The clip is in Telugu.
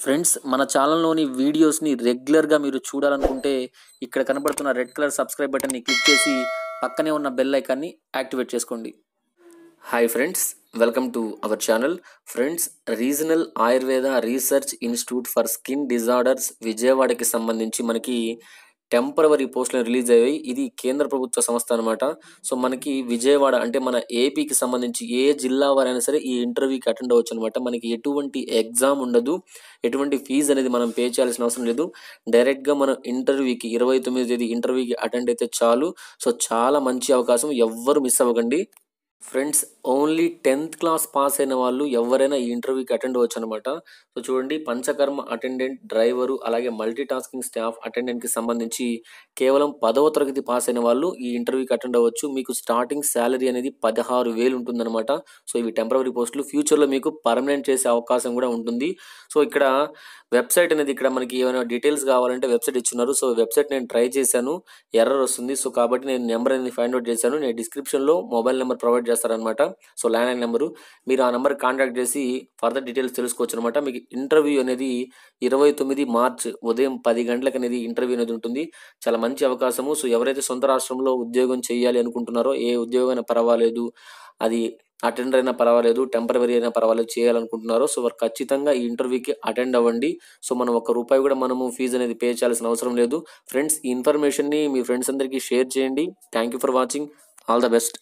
ఫ్రెండ్స్ మన ఛానల్లోని వీడియోస్ని రెగ్యులర్గా మీరు చూడాలనుకుంటే ఇక్కడ కనబడుతున్న రెడ్ కలర్ సబ్స్క్రైబ్ బటన్ని క్లిక్ చేసి పక్కనే ఉన్న బెల్ ఐకాన్ని యాక్టివేట్ చేసుకోండి. Hi friends welcome to our channel friends regional Ayurveda research institute for skin disorders విజయవాడకి సంబంధించి మనకి టెంపరవరీ పోస్టులు రిలీజ్ అయ్యాయి. ఇది కేంద్ర ప్రభుత్వ సంస్థ అనమాట సో మనకి విజయవాడ అంటే మన ఏపీకి సంబంధించి ఏ జిల్లా వారైనా సరే ఈ ఇంటర్వ్యూకి అటెండ్ అవ్వచ్చు అనమాట మనకి ఎటువంటి ఎగ్జామ్ ఉండదు. ఎటువంటి ఫీజు అనేది మనం పే చేయాల్సిన అవసరం లేదు. డైరెక్ట్గా మనం ఇంటర్వ్యూకి ఇరవై తొమ్మిది తేదీ ఇంటర్వ్యూకి అటెండ్ అయితే చాలు. సో చాలా మంచి అవకాశం. ఎవ్వరు మిస్ అవ్వకండి. Friends only tenth class pass అయిన వాళ్ళు ఎవరైనా ఈ ఇంటర్వ్యూకి అటెండ్ అవ్వచ్చు అనమాట సో చూడండి పంచకర్మ అటెండెంట్ డ్రైవరు అలాగే మల్టీ టాస్కింగ్ స్టాఫ్ అటెండెంట్కి సంబంధించి కేవలం పదవ తరగతి పాస్ అయిన వాళ్ళు ఈ ఇంటర్వ్యూకి అటెండ్ అవ్వచ్చు. మీకు స్టార్టింగ్ శాలరీ అనేది పదహారు వేలు ఉంటుందన్నమాట. సో ఇవి టెంపరీ పోస్టులు ఫ్యూచర్లో మీకు పర్మనెంట్ చేసే అవకాశం కూడా ఉంటుంది. సో ఇక్కడ వెబ్సైట్ అనేది ఇక్కడ మనకి ఏమైనా డీటెయిల్స్ కావాలంటే వెబ్సైట్ ఇచ్చున్నారు. సో వెబ్సైట్ నేను ట్రై చేశాను. ఎర్రర్ వస్తుంది. సో కాబట్టి నేను నెంబర్ అనేది ఫైండ్ అవుట్ చేశాను. నేను డిస్క్రిప్షన్లో మొబైల్ నెంబర్ ప్రొవైడ్ చేస్తారనమాట సో ల్యాండ్ లైన్ నెంబరు మీరు ఆ నెంబర్ కాంటాక్ట్ చేసి ఫర్దర్ డీటెయిల్స్ తెలుసుకోవచ్చు అనమాట మీకు ఇంటర్వ్యూ అనేది ఇరవై తొమ్మిది మార్చ్ ఉదయం పది గంటలకు అనేది ఇంటర్వ్యూ అనేది ఉంటుంది. చాలా మంచి అవకాశము. సో ఎవరైతే సొంత రాష్ట్రంలో ఉద్యోగం చేయాలి అనుకుంటున్నారో ఏ ఉద్యోగం అయినా పర్వాలేదు అది అటెండర్ అయినా పర్వాలేదు టెంపరవరీ అయినా పర్వాలేదు చేయాలనుకుంటున్నారో సో వారు ఖచ్చితంగా ఈ ఇంటర్వ్యూకి అటెండ్ అవ్వండి. సో మనం ఒక రూపాయి కూడా మనము ఫీజు అనేది పే చేయాల్సిన అవసరం లేదు. ఫ్రెండ్స్ ఈ ఇన్ఫర్మేషన్ని మీ ఫ్రెండ్స్ అందరికీ షేర్ చేయండి. Thank you for watching all the best